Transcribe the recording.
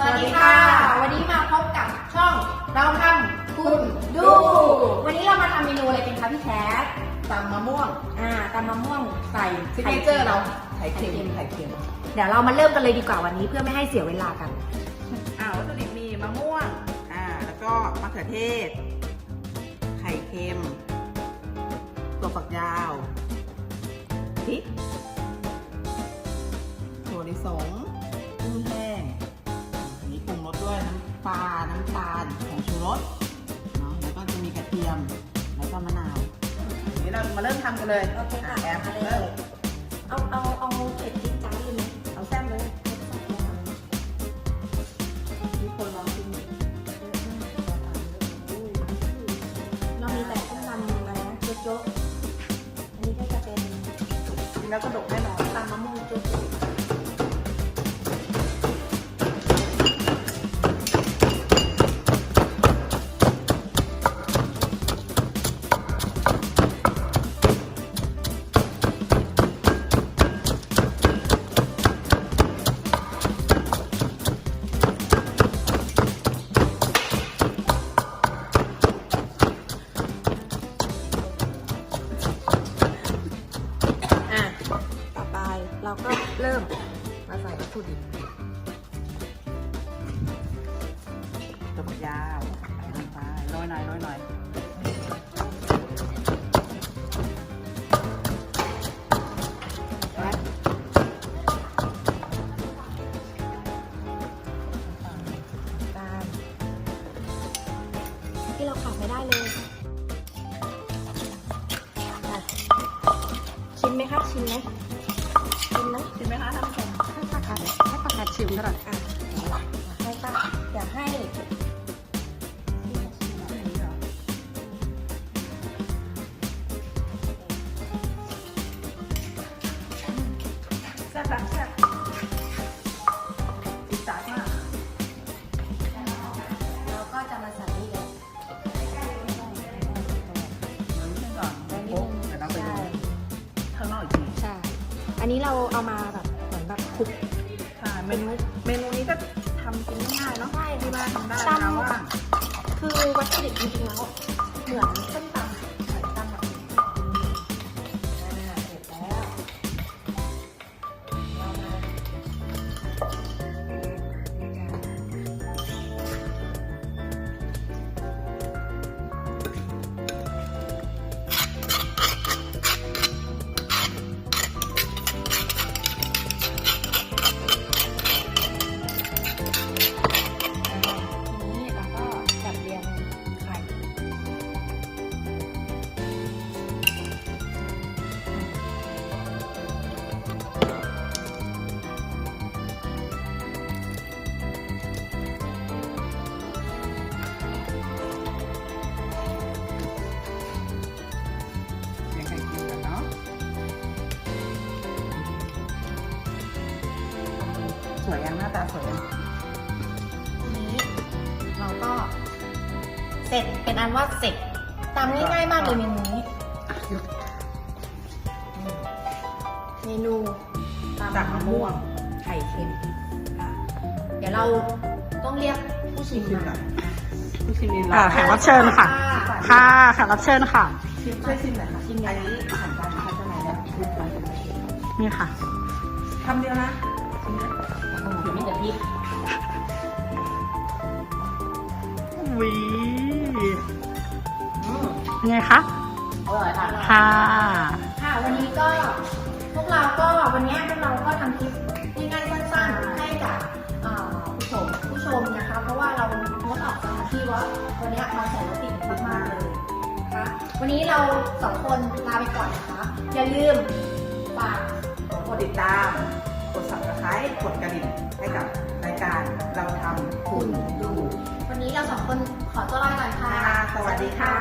สวัสดีค่ะ วันนี้มาพบกับช่องเราทำคุณดู วันนี้เรามาทำเมนูอะไรกันคะพี่แคทตำมะม่วง อ่าตำมะม่วงใส่ซิกไข่เนเจอร์เราไข่เค็มไข่เค็ม เดี๋ยวเรามาเริ่มกันเลยดีกว่าวันนี้เพื่อไม่ให้เสียเวลากัน อ่าวัตถุดิบมีมะม่วง อ่า แล้วก็มะเขือเทศ ไข่เค็ม ตัวฝักยาวพริกถั่วลิสงกุ้ง นี้เรามาเริ่มทำกันเลยโอเคค่ะแอมมาเลยเริ่มเอาเอาเอาเผ็ดพริกจ้าเลยไหมเอาแซ่บเลยมีคนลองชิมเรามีแต่ต้มยำอะไรนะโจ๊กๆอันนี้ก็จะเป็นกินแล้วกระดกแน่นอนตำมะม่วงโจ๊ก ถุดิบตัวยาวลงไปโรยหน่อยโรยหน่อยและตามที่เราขาดไม่ได้เลยชิมไหมครับชิมไหม กกัดอะให้ปาอยากให้แซ่บปะแซ่บติดจัดมากเราก็จะมาใส่นี่เลยมันนิดนึงก่อนโป๊ะเดี๋ยวเราไปดูข้างนอกอีกที ใช่ อันนี้เราเอามาแบบ ใช่เมนูเมนูนี้ก็ทำกินง่ายๆเนาะใช่ที่บ้านทำได้ตำนะว่าง คือวัตถุดิบจริงๆแล้วเหมือนส้มต วยยังหน้าตาสวยยังทีนี้เราก็ เสร็จเป็นอันว่าเสร็จตามง่ายๆมากเลยเมนูนี้เมนูตำจากมะม่วงไข่เค็มอะเดี๋ยวเราต้องเรียกผู้ชิมชิมมาก่อนผู้ชิมนี่อ่าเราแขกรับเชิญค่ะ ค่ะแขกรับเชิญค่ะ ชิมช่วยชิมหน่อยค่ะชิมอันนี้ผ่านการพัฒนาแล้วคือการเป็นเชฟนี่ค่ะคำเดียวนะชิมนะเดี๋ ยวมีแต่พริกวีอืมเป็นไงคะอร่อยค่ะค่ะค่ะ วันนี้ก็พวกเราก็วันนี้พวกเราก็ทำคลิปง่ายๆสั้นๆให้กับอ่าผู้ชมผู้ชมนะคะ เพราะว่าเรางดออกสถานที่ว่าวันนี้มาใส่รถติดมากๆเลยนะคะวันนี้เราสองคนลาไปก่อนนะคะอย่าลืมฝากกดติดตาม กด subscribe กดกระดิ่งให้กับรายการเราทำคุณดู วันนี้เราสองคนขอตัวลาไปก่อนค่ะค่ะ สวัสดีค่ะ